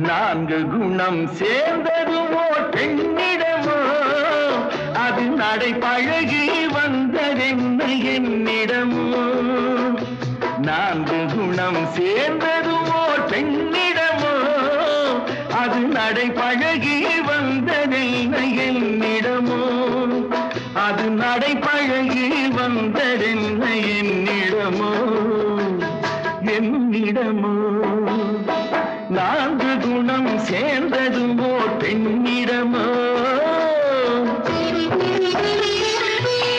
நான்கு குணம் சேர்ந்ததுவோ பெண்ணிடமோ அது நடை பழகி வந்ததென்ன என்னிடமோ? நான்கு குணம் சேர்ந்ததுவோ பெண்ணிடமோ அது நடை பழகி வந்ததென்ன என்னிடமோ? அது நடை பழகி வந்ததென்ன என்னிடமோ? என்னிடமோ? நான்கு குணம் சேர்ந்ததும் சேர்ந்ததுமோ பெண்ணிடமா?